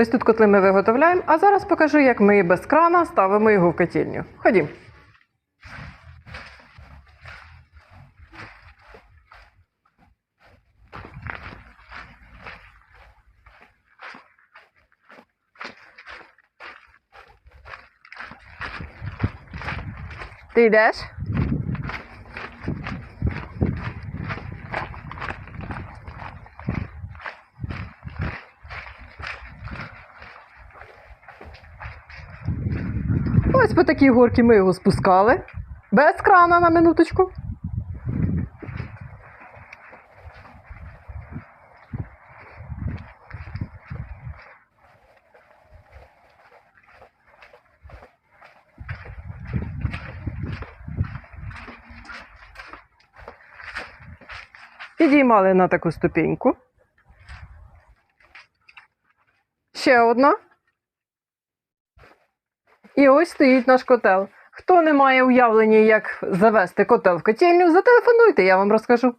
Ось тут котли ми виготовляємо, а зараз покажу, як ми без крана ставимо його в котельню. Ходім. Ти йдеш? Ось по такій горці ми його спускали. Без крана на минуточку. Підіймали на таку ступеньку. Ще одна. І ось стоїть наш котел. Хто не має уявлення, як завести котел в котельню, зателефонуйте, я вам розкажу.